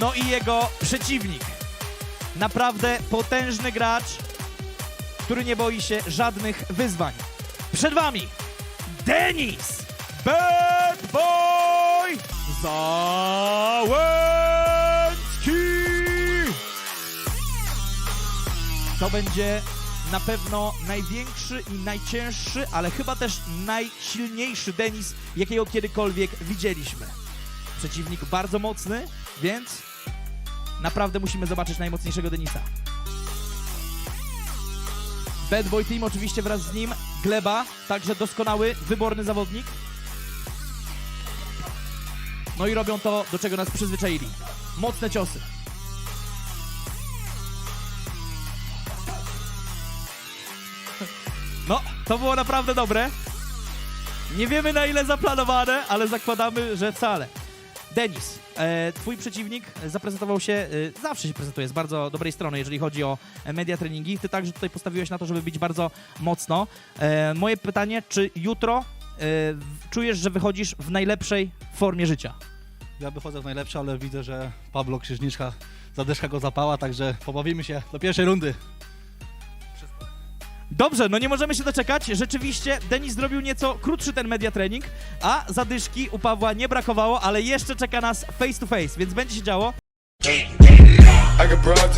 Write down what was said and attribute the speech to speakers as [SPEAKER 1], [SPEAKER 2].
[SPEAKER 1] no i jego przeciwnik. Naprawdę potężny gracz, który nie boi się żadnych wyzwań. Przed wami Denis Bad Boy Załęcki! To będzie na pewno największy i najcięższy, ale chyba też najsilniejszy Denis, jakiego kiedykolwiek widzieliśmy. Przeciwnik bardzo mocny, więc naprawdę musimy zobaczyć najmocniejszego Denisa. Bad Boy Team oczywiście wraz z nim, Gleba, także doskonały, wyborny zawodnik. No i robią to, do czego nas przyzwyczaili. Mocne ciosy. No, to było naprawdę dobre. Nie wiemy na ile zaplanowane, ale zakładamy, że wcale. Denis, e, twój przeciwnik zaprezentował się, e, zawsze się prezentuje z bardzo dobrej strony, jeżeli chodzi o media treningi. Ty także tutaj postawiłeś na to, żeby bić bardzo mocno. E, moje pytanie, czy jutro czujesz, że wychodzisz w najlepszej formie życia?
[SPEAKER 2] Ja wychodzę w najlepsze, ale widzę, że Pablo Krzyżniczka, zadyszka go zapała, także pobawimy się do pierwszej rundy.
[SPEAKER 1] Dobrze, no nie możemy się doczekać. Rzeczywiście Denis zrobił nieco krótszy ten media trening, a zadyszki u Pawła nie brakowało, ale jeszcze czeka nas face to face, więc będzie się działo.
[SPEAKER 3] I got.